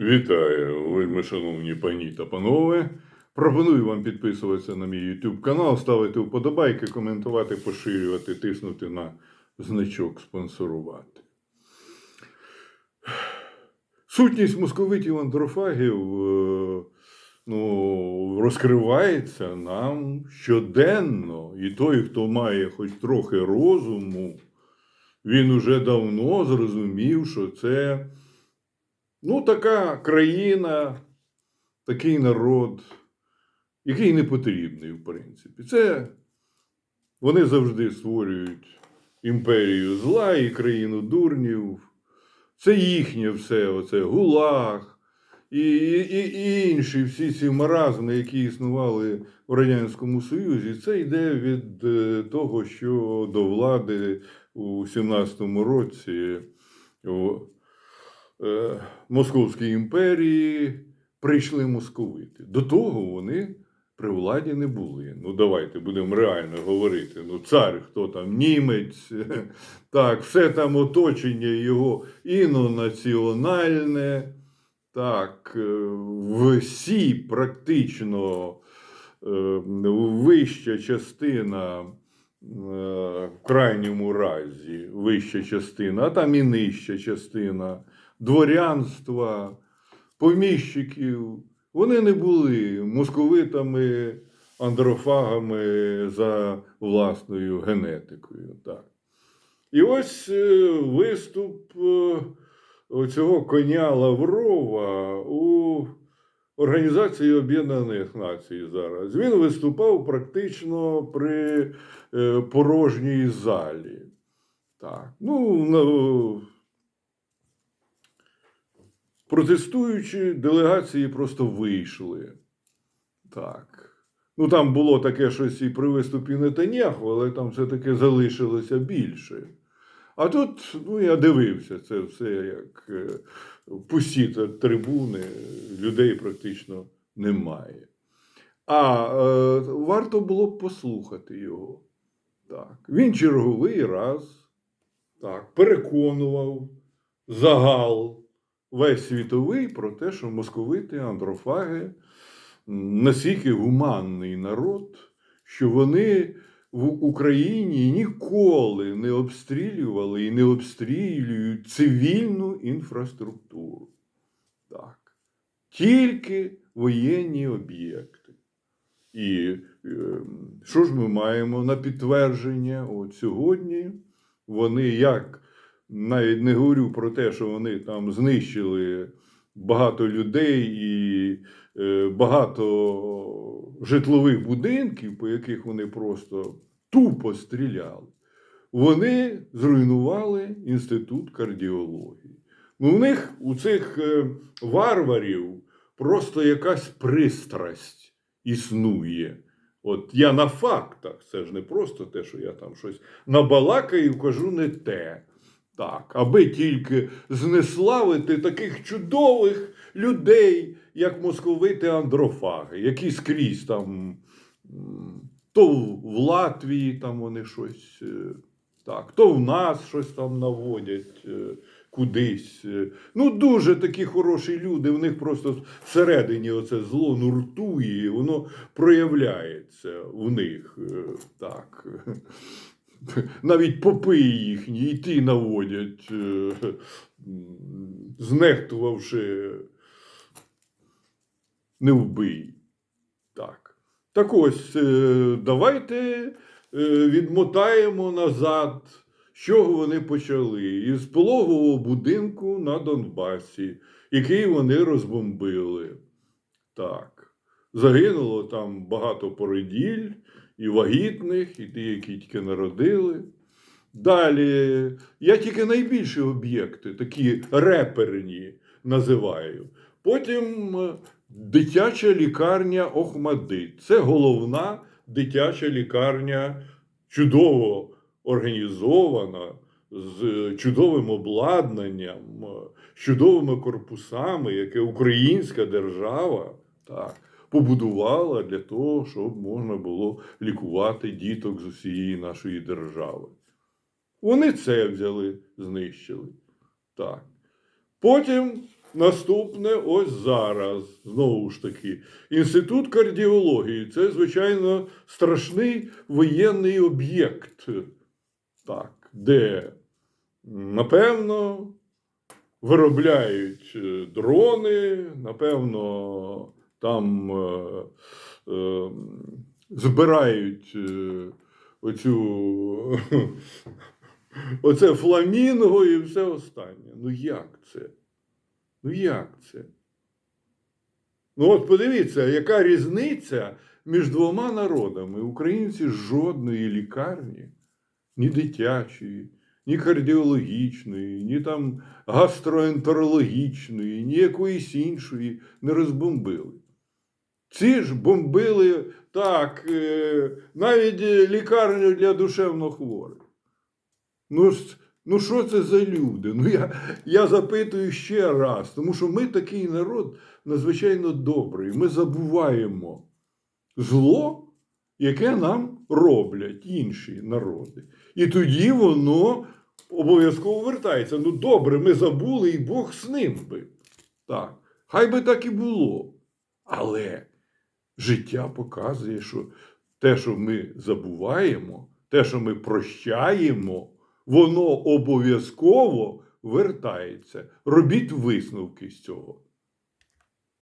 Вітаю, вельми шановні пані та панове. Пропоную вам підписуватися на мій YouTube канал, ставити вподобайки, коментувати, поширювати, тиснути на значок спонсорувати. Сутність московитів андрофагів е, ну, розкривається нам щоденно. І той, хто має хоч трохи розуму, він уже давно зрозумів, що це ну, така країна, такий народ, який не потрібний, в принципі. Це вони завжди створюють імперію зла і країну дурнів. Це їхнє все, оце гулаг і, і, і інші всі ці маразми, які існували в Радянському Союзі, це йде від е, того, що до влади у 17-му році Московській імперії прийшли московити. До того вони при владі не були. Ну, давайте будемо реально говорити. Ну, цар, хто там, німець, так, все там оточення його інонаціональне. Так, е, всі практично е, вища частина, е, в крайньому разі, вища частина, а там і нижча частина дворянства, поміщиків, вони не були московитами, андрофагами за власною генетикою. Так. І ось е, виступ е, цього коня Лаврова у Організації Об'єднаних Націй зараз. Він виступав практично при е, порожній залі. Так. Ну, ну, протестуючі делегації просто вийшли. Так. Ну, там було таке щось і при виступі Нетаняху, але там все-таки залишилося більше. А тут, ну, я дивився, це все як е, пусті трибуни, людей практично немає. А е, варто було б послухати його. Так. Він черговий раз так, переконував загал весь світовий про те, що московити, андрофаги настільки гуманний народ, що вони в Україні ніколи не обстрілювали і не обстрілюють цивільну інфраструктуру. Так. Тільки воєнні об'єкти. І е, що ж ми маємо на підтвердження? От сьогодні вони як навіть не говорю про те, що вони там знищили багато людей і е, багато житлових будинків, по яких вони просто тупо стріляли. Вони зруйнували інститут кардіології. Ну, у них у цих е, варварів просто якась пристрасть існує. От я на фактах, це ж не просто те, що я там щось набалакаю, кажу не те. Так, аби тільки знеславити таких чудових людей, як московити андрофаги, які скрізь там, то в Латвії там вони щось, е, так, то в нас щось там наводять е, кудись. е. Ну, дуже такі хороші люди, в них просто всередині оце зло нуртує, воно проявляється в них. Так. Навіть попи їхні і наводять, е, знехтувавши не вбий. Так. Так ось, е, давайте е, відмотаємо назад, чого вони почали. Із пологового будинку на Донбасі, який вони розбомбили. Так. Загинуло там багато породіль, і вагітних, і ті, які тільки народили. Далі я тільки найбільші об'єкти, такі реперні називаю. Потім е, дитяча лікарня Охмадит. Це головна дитяча лікарня, чудово організована, з е, чудовим обладнанням, е, з чудовими корпусами, яке українська держава так, побудувала для того, щоб можна було лікувати діток з усієї нашої держави. Вони це взяли, знищили. Так. Потім наступне ось зараз. Знову ж таки, інститут кардіології це, звичайно, страшний воєнний об'єкт. Так, де, напевно, виробляють е, дрони, напевно, там е, е, збирають е, оцю, оце фламінго і все останнє. Ну як це? Ну як це? Ну от подивіться, яка різниця між двома народами. Українці жодної лікарні, ні дитячої, ні кардіологічної, ні там гастроентерологічної, ні якоїсь іншої не розбомбили. Ці ж бомбили так, е, навіть е, лікарню для душевнохворих. Ну, ну що це за люди? Ну я, я запитую ще раз, тому що ми такий народ надзвичайно добрий. Ми забуваємо зло, яке нам роблять інші народи. І тоді воно обов'язково вертається. Ну добре, ми забули, і Бог з ним би. Так, хай би так і було. Але життя показує, що те, що ми забуваємо, те, що ми прощаємо, воно обов'язково вертається. Робіть висновки з цього.